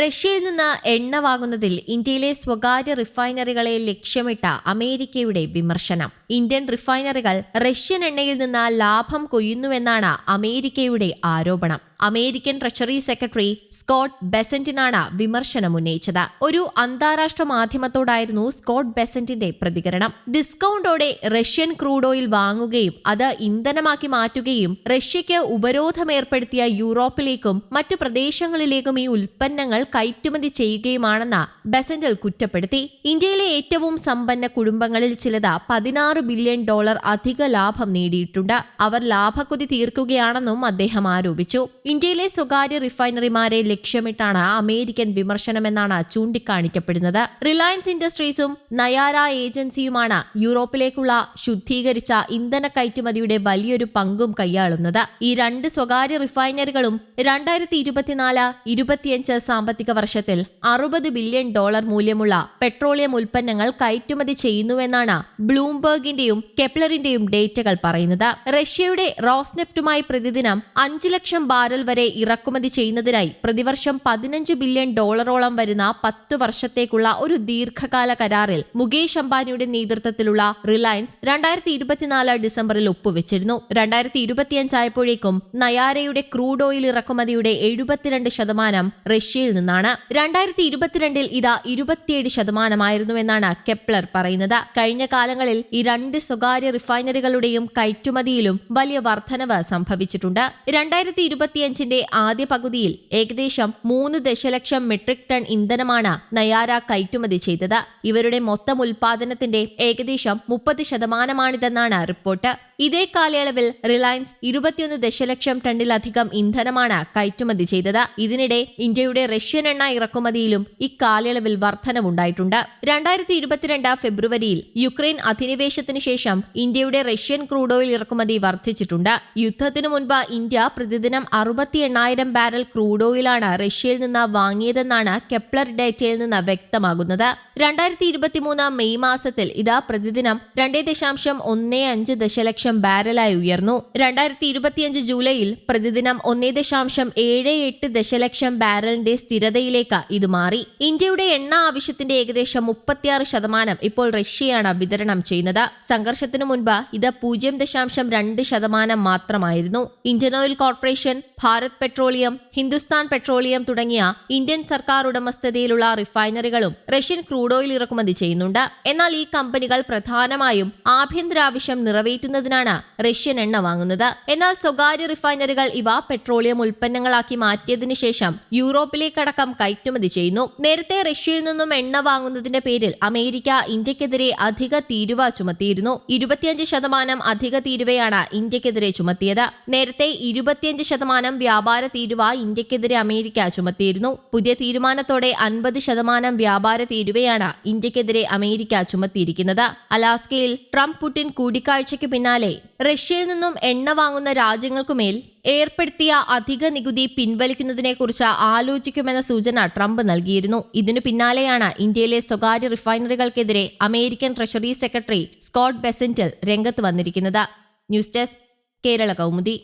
റഷ്യയിൽ നിന്ന് എണ്ണ വാങ്ങുന്നതിൽ ഇന്ത്യയിലെ സ്വകാര്യ റിഫൈനറികളെ ലക്ഷ്യമിട്ട അമേരിക്കയുടെ വിമർശനം. ഇന്ത്യൻ റിഫൈനറികൾ റഷ്യൻ എണ്ണയിൽ നിന്ന് ലാഭം കൊയ്യുന്നുവെന്നാണ് അമേരിക്കയുടെ ആരോപണം. അമേരിക്കൻ ട്രഷറി സെക്രട്ടറി സ്കോട്ട് ബെസന്റിനാണ് വിമർശനം ഉന്നയിച്ചത് ഒരു അന്താരാഷ്ട്ര മാധ്യമത്തോടായിരുന്നു സ്കോട്ട് ബെസന്റിന്റെ പ്രതികരണം. ഡിസ്കൗണ്ടോടെ റഷ്യൻ ക്രൂഡ് ഓയിൽ വാങ്ങുകയും അത് ഇന്ധനമാക്കി മാറ്റുകയും റഷ്യയ്ക്ക് ഉപരോധം ഏർപ്പെടുത്തിയ യൂറോപ്പിലേക്കും മറ്റു പ്രദേശങ്ങളിലേക്കും ഈ ഉൽപ്പന്നങ്ങൾ കയറ്റുമതി ചെയ്യുകയുമാണെന്ന് ബെസന്റൽ കുറ്റപ്പെടുത്തി. ഇന്ത്യയിലെ ഏറ്റവും സമ്പന്ന കുടുംബങ്ങളിൽ ചിലത് പതിനാറ് ബില്യൺ ഡോളർ അധിക ലാഭം നേടിയിട്ടുണ്ട്. അവർ ലാഭക്കുതി തീർക്കുകയാണെന്നും അദ്ദേഹം ആരോപിച്ചു. ഇന്ത്യയിലെ സ്വകാര്യ റിഫൈനറിമാരെ ലക്ഷ്യമിട്ടാണ് അമേരിക്കൻ വിമർശനമെന്നാണ് ചൂണ്ടിക്കാണിക്കപ്പെടുന്നത്. റിലയൻസ് ഇൻഡസ്ട്രീസും നയാര ഏജൻസിയുമാണ് യൂറോപ്പിലേക്കുള്ള ശുദ്ധീകരിച്ച ഇന്ധന കയറ്റുമതിയുടെ വലിയൊരു പങ്കും കൈയാളുന്നത്. ഈ രണ്ട് സ്വകാര്യ റിഫൈനറികളും രണ്ടായിരത്തി ഇരുപത്തിനാല് ഇരുപത്തിയഞ്ച് സാമ്പത്തിക വർഷത്തിൽ അറുപത് ബില്യൺ ഡോളർ മൂല്യമുള്ള പെട്രോളിയം ഉൽപ്പന്നങ്ങൾ കയറ്റുമതി ചെയ്യുന്നുവെന്നാണ് ബ്ലൂംബർഗിന്റെയും കെപ്ലറിന്റെയും ഡേറ്റകൾ പറയുന്നത്. റഷ്യയുടെ റോസ്നെഫ്റ്റുമായി പ്രതിദിനം അഞ്ച് ലക്ഷം ബാരൽ വരെ ഇറക്കുമതി ചെയ്യുന്നതിനായി പ്രതിവർഷം പതിനഞ്ച് ബില്യൺ ഡോളറോളം വരുന്ന പത്ത് വർഷത്തേക്കുള്ള ഒരു ദീർഘകാല കരാറിൽ മുകേഷ് അംബാനിയുടെ നേതൃത്വത്തിലുള്ള റിലയൻസ് രണ്ടായിരത്തി ഇരുപത്തിനാല് ഡിസംബറിൽ ഒപ്പുവെച്ചിരുന്നു. രണ്ടായിരത്തി ഇരുപത്തിയഞ്ചായപ്പോഴേക്കും നയാരയുടെ ക്രൂഡ് ഓയിൽ ഇറക്കുമതിയുടെ എഴുപത്തിരണ്ട് ശതമാനം റഷ്യയിൽ നിന്നാണ്. രണ്ടായിരത്തി ഇരുപത്തിരണ്ടിൽ ഇത് ഇരുപത്തിയേഴ് ശതമാനമായിരുന്നുവെന്നാണ് കെപ്ലർ പറയുന്നത്. കഴിഞ്ഞ കാലങ്ങളിൽ ഈ രണ്ട് സ്വകാര്യ റിഫൈനറികളുടെയും കയറ്റുമതിയിലും വലിയ വർധനവ് സംഭവിച്ചിട്ടുണ്ട്. രണ്ടായിരത്തി ഇരുപത്തിയഞ്ചിന്റെ ആദ്യ പകുതിയിൽ ഏകദേശം മൂന്ന് ദശലക്ഷം മെട്രിക് ടൺ ഇന്ധനമാണ് നയാര കയറ്റുമതി ചെയ്തത്. ഇവരുടെ മൊത്തം ഉൽപാദനത്തിന്റെ ഏകദേശം മുപ്പത് ശതമാനമാണിതെന്നാണ് റിപ്പോർട്ട്. ഇതേ കാലയളവിൽ റിലയൻസ് ഇരുപത്തിയൊന്ന് ദശലക്ഷം ടണ്ണിലധികം ഇന്ധനമാണ് കയറ്റുമതി ചെയ്തത്. ഇതിനിടെ ഇന്ത്യയുടെ റഷ്യൻ എണ്ണ ഇറക്കുമതിയിലും ഇക്കാലയളവിൽ വർധനവുണ്ടായിട്ടുണ്ട് രണ്ടായിരത്തി ഇരുപത്തിരണ്ട് ഫെബ്രുവരിയിൽ യുക്രൈൻ അധിനിവേശത്തിന് ശേഷം ഇന്ത്യയുടെ റഷ്യൻ ക്രൂഡ് ഓയിൽ ഇറക്കുമതി വർദ്ധിച്ചിട്ടുണ്ട്. യുദ്ധത്തിനു മുൻപ് ഇന്ത്യ പ്രതിദിനം അറുപത്തി എണ്ണായിരം ബാരൽ ക്രൂഡ് ഓയിലാണ് റഷ്യയിൽ നിന്ന് വാങ്ങിയതെന്നാണ് കെപ്ലർ ഡേറ്റയിൽ നിന്ന് വ്യക്തമാകുന്നത്. രണ്ടായിരത്തി ഇരുപത്തിമൂന്ന് മെയ് മാസത്തിൽ ഇത് പ്രതിദിനം രണ്ടേ ദശാംശം ഒന്നേ അഞ്ച് ദശലക്ഷം ബാരലായി ഉയർന്നു. രണ്ടായിരത്തി ഇരുപത്തിയഞ്ച് ജൂലൈയിൽ പ്രതിദിനം ഒന്നേ ദശാംശം ഏഴ് എട്ട് ദശലക്ഷം ബാരലിന്റെ സ്ഥിരതയിലേക്ക് ഇത് മാറി. ഇന്ത്യയുടെ എണ്ണ ആവശ്യത്തിന്റെ ഏകദേശം മുപ്പത്തിയാറ് ശതമാനം ഇപ്പോൾ റഷ്യയാണ് വിതരണം ചെയ്യുന്നത്. സംഘർഷത്തിനു മുൻപ് ഇത് പൂജ്യം ദശാംശം രണ്ട് ശതമാനം മാത്രമായിരുന്നു. Indian oil corporation Bharat petroleum Hindustan petroleum തുടങ്ങിയ ഇന്ത്യൻ സർക്കാർ ഉടമസ്ഥതയിലുള്ള റിഫൈനറികളും റഷ്യൻ ക്രൂഡ് ഓയിൽ ഇറക്കുമതി ചെയ്യുന്നുണ്ട്. എന്നാൽ ഈ കമ്പനികൾ പ്രധാനമായും ആഭ്യന്തര ആവശ്യം നിറവേറ്റുന്നതിനാണ് റഷ്യൻ എണ്ണ വാങ്ങുന്നത്. എന്നാൽ സ്വകാര്യ റിഫൈനറികൾ ഇവ പെട്രോളിയം ഉൽപ്പന്നങ്ങളാക്കി മാറ്റിയതിനു ശേഷം യൂറോപ്പിലേക്കടക്കം കയറ്റുമതി ചെയ്യുന്നു. നേരത്തെ റഷ്യയിൽ നിന്നും എണ്ണ വാങ്ങുന്നതിന്റെ പേരിൽ അമേരിക്ക ഇന്ത്യക്കെതിരെ അധിക തീരുവ ചുമത്തിയിരുന്നു. ഇരുപത്തിയഞ്ച് ശതമാനം അധിക തീരുവയാണ് ഇന്ത്യക്കെതിരെ ചുമത്തിയത്. നേരത്തെ ഇരുപത്തിയഞ്ച് ശതമാനം വ്യാപാര തീരുവ ഇന്ത്യക്കെതിരെ അമേരിക്ക ചുമത്തിയിരുന്നു. പുതിയ തീരുമാനത്തോടെ അൻപത് ശതമാനം വ്യാപാര തീരുവയാണ് ഇന്ത്യക്കെതിരെ അമേരിക്ക ചുമത്തിയിരിക്കുന്നത്. അലാസ്കയിൽ ട്രംപ് പുടിൻ കൂടിക്കാഴ്ചയ്ക്ക് പിന്നാലെ റഷ്യയിൽ നിന്നും എണ്ണ വാങ്ങുന്ന രാജ്യങ്ങൾക്കുമേൽ ഏർപ്പെടുത്തിയ അധിക നികുതി പിൻവലിക്കുന്നതിനെക്കുറിച്ച് ആലോചിക്കുമെന്ന സൂചന ട്രംപ് നൽകിയിരുന്നു. ഇതിനു പിന്നാലെയാണ് ഇന്ത്യയിലെ സ്വകാര്യ റിഫൈനറികൾക്കെതിരെ അമേരിക്കൻ ട്രഷറി സെക്രട്ടറി സ്കോട്ട് ബെസന്റൽ രംഗത്ത് വന്നിരിക്കുന്നത്. News desk Kerala Kaumudi.